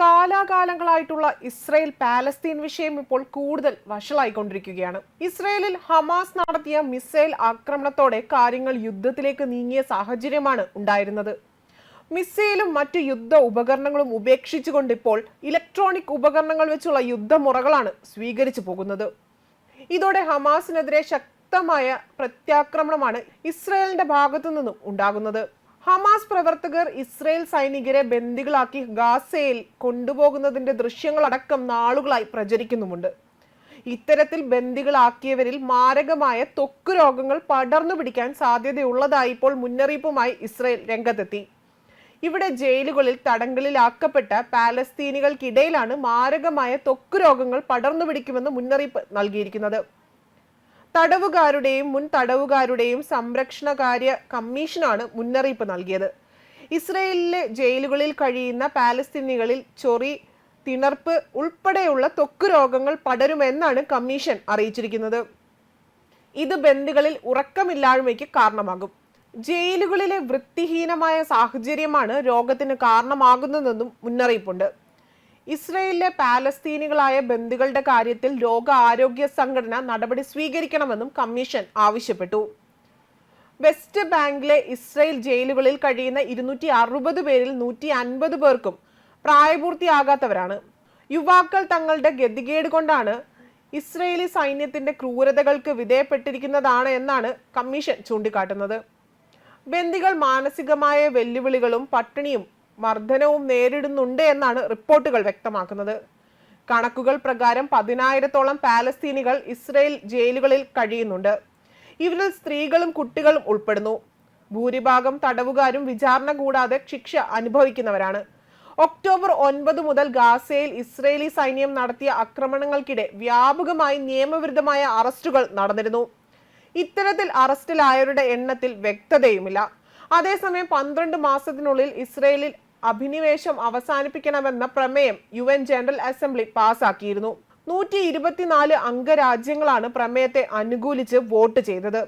കാലാകാലങ്ങളായിട്ടുള്ള Israel Palestine വിഷയം ഇപ്പോൾ കൂടുതൽ വഷളായിക്കൊണ്ടിരിക്കുകയാണ്. ഇസ്രയേലിൽ ഹമാസ് നടത്തിയ മിസൈൽ ആക്രമണത്തോടെ കാര്യങ്ങൾ യുദ്ധത്തിലേക്ക് നീങ്ങിയ സാഹചര്യമാണ് ഉണ്ടായിരുന്നത്. മിസൈലും മറ്റ് യുദ്ധ ഉപകരണങ്ങളും ഉപേക്ഷിച്ചുകൊണ്ട് ഇപ്പോൾ ഇലക്ട്രോണിക് ഉപകരണങ്ങൾ വെച്ചുള്ള യുദ്ധമുറകളാണ് സ്വീകരിച്ചു പോകുന്നത്. ഇതോടെ ഹമാസിനെതിരെ ശക്തമായ പ്രത്യാക്രമണമാണ് ഇസ്രയേലിന്റെ ഭാഗത്തു നിന്നും ഉണ്ടാകുന്നത്. ഹമാസ് പ്രവർത്തകർ ഇസ്രയേൽ സൈനികരെ ബന്ദികളാക്കി ഗാസയിൽ കൊണ്ടുപോകുന്നതിന്റെ ദൃശ്യങ്ങളടക്കം നാളുകളായി പ്രചരിക്കുന്നുമുണ്ട്. ഇത്തരത്തിൽ ബന്ദികളാക്കിയവരിൽ മാരകമായ ത്വക്ക് രോഗങ്ങൾ പടർന്നു പിടിക്കാൻ സാധ്യതയുള്ളതായി ഇപ്പോൾ മുന്നറിയിപ്പുമായി ഇസ്രയേൽ രംഗത്തെത്തി. ഇവിടെ ജയിലുകളിൽ തടങ്കലിലാക്കപ്പെട്ട പാലസ്തീനികൾക്കിടയിലാണ് മാരകമായ ത്വക്ക് രോഗങ്ങൾ പടർന്നു പിടിക്കുമെന്ന് മുന്നറിയിപ്പ് നൽകിയിരിക്കുന്നത്. തടവുകാരുടെയും മുൻ തടവുകാരുടെയും സംരക്ഷണകാര്യ കമ്മീഷനാണ് മുന്നറിയിപ്പ് നൽകിയത്. ഇസ്രയേലിലെ ജയിലുകളിൽ കഴിയുന്ന പാലസ്തീനികളിൽ ചൊറി തിണർപ്പ് ഉൾപ്പെടെയുള്ള ത്വക്ക് രോഗങ്ങൾ പടരുമെന്നാണ് കമ്മീഷൻ അറിയിച്ചിരിക്കുന്നത്. ഇത് ബന്ധുകളിൽ ഉറക്കമില്ലായ്മയ്ക്ക് കാരണമാകും. ജയിലുകളിലെ വൃത്തിഹീനമായ സാഹചര്യമാണ് രോഗത്തിന് കാരണമാകുന്നതെന്നും മുന്നറിയിപ്പുണ്ട്. ഇസ്രയേലിലെ പാലസ്തീനികളായ ബന്ധുക്കളുടെ കാര്യത്തിൽ ലോക ആരോഗ്യ സംഘടന നടപടി സ്വീകരിക്കണമെന്നും കമ്മീഷൻ ആവശ്യപ്പെട്ടു. വെസ്റ്റ് ബാങ്കിലെ ഇസ്രയേൽ ജയിലുകളിൽ കഴിയുന്ന ഇരുന്നൂറ്റി അറുപത് പേരിൽ നൂറ്റി അൻപത് പേർക്കും പ്രായപൂർത്തിയാകാത്തവരാണ്. യുവാക്കൾ തങ്ങളുടെ ഗതികേട് കൊണ്ടാണ് ഇസ്രയേലി സൈന്യത്തിന്റെ ക്രൂരതകൾക്ക് വിധേയപ്പെട്ടിരിക്കുന്നതാണ് എന്നാണ് കമ്മീഷൻ ചൂണ്ടിക്കാട്ടുന്നത്. ബന്ദികൾ മാനസികമായ വെല്ലുവിളികളും പട്ടിണിയും മർദ്ദനവും നേരിടുന്നുണ്ട് എന്നാണ് റിപ്പോർട്ടുകൾ വ്യക്തമാക്കുന്നത്. കണക്കുകൾ പ്രകാരം പതിനായിരത്തോളം പാലസ്തീനികൾ ഇസ്രയേൽ ജയിലുകളിൽ കഴിയുന്നുണ്ട്. ഇവരിൽ സ്ത്രീകളും കുട്ടികളും ഉൾപ്പെടുന്നു. ഭൂരിഭാഗം തടവുകാരും വിചാരണ കൂടാതെ ശിക്ഷ അനുഭവിക്കുന്നവരാണ്. ഒക്ടോബർ ഒൻപത് മുതൽ ഗാസയിൽ ഇസ്രയേലി സൈന്യം നടത്തിയ ആക്രമണങ്ങൾക്കിടെ വ്യാപകമായി നിയമവിരുദ്ധമായ അറസ്റ്റുകൾ നടന്നിരുന്നു. ഇത്തരത്തിൽ അറസ്റ്റിലായവരുടെ എണ്ണത്തിൽ വ്യക്തതയുമില്ല. അതേസമയം പന്ത്രണ്ട് മാസത്തിനുള്ളിൽ ഇസ്രയേലിൽ അഭിനിവേശം അവസാനിപ്പിക്കണമെന്ന പ്രമേയം യു എൻ ജനറൽ അസംബ്ലി പാസാക്കിയിരുന്നു. നൂറ്റി ഇരുപത്തിനാല് അംഗരാജ്യങ്ങളാണ് പ്രമേയത്തെ അനുകൂലിച്ച് വോട്ട് ചെയ്തത്.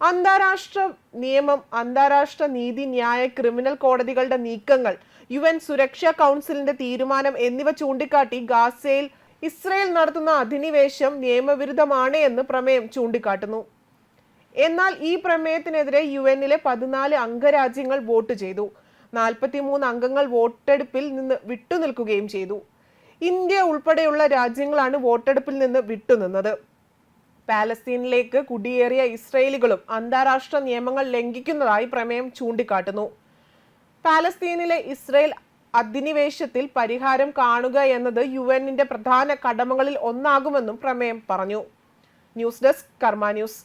അന്താരാഷ്ട്ര നിയമം അന്താരാഷ്ട്ര നീതിന്യായ ക്രിമിനൽ കോടതികളുടെ നീക്കങ്ങൾ യു എൻ സുരക്ഷാ കൗൺസിലിന്റെ തീരുമാനം എന്നിവ ചൂണ്ടിക്കാട്ടി ഗാസയിൽ ഇസ്രയേൽ നടത്തുന്ന അധിനിവേശം നിയമവിരുദ്ധമാണ് എന്ന് പ്രമേയം ചൂണ്ടിക്കാട്ടുന്നു. എന്നാൽ ഈ പ്രമേയത്തിനെതിരെ യു എന്നിലെ പതിനാല് അംഗരാജ്യങ്ങൾ വോട്ട് ചെയ്തു. നാൽപ്പത്തിമൂന്ന് അംഗങ്ങൾ വോട്ടെടുപ്പിൽ നിന്ന് വിട്ടുനിൽക്കുകയും ചെയ്തു. ഇന്ത്യ ഉൾപ്പെടെയുള്ള രാജ്യങ്ങളാണ് വോട്ടെടുപ്പിൽ നിന്ന് വിട്ടുനിന്നത്. പാലസ്തീനിലേക്ക് കുടിയേറിയ ഇസ്രയേലികളും അന്താരാഷ്ട്ര നിയമങ്ങൾ ലംഘിക്കുന്നതായി പ്രമേയം ചൂണ്ടിക്കാട്ടുന്നു. പാലസ്തീനിലെ ഇസ്രയേൽ അധിനിവേശത്തിൽ പരിഹാരം കാണുക എന്നത് യു എന്നിന്റെ പ്രധാന കടമകളിൽ ഒന്നാകുമെന്നും പ്രമേയം പറഞ്ഞു. News desk Karma news.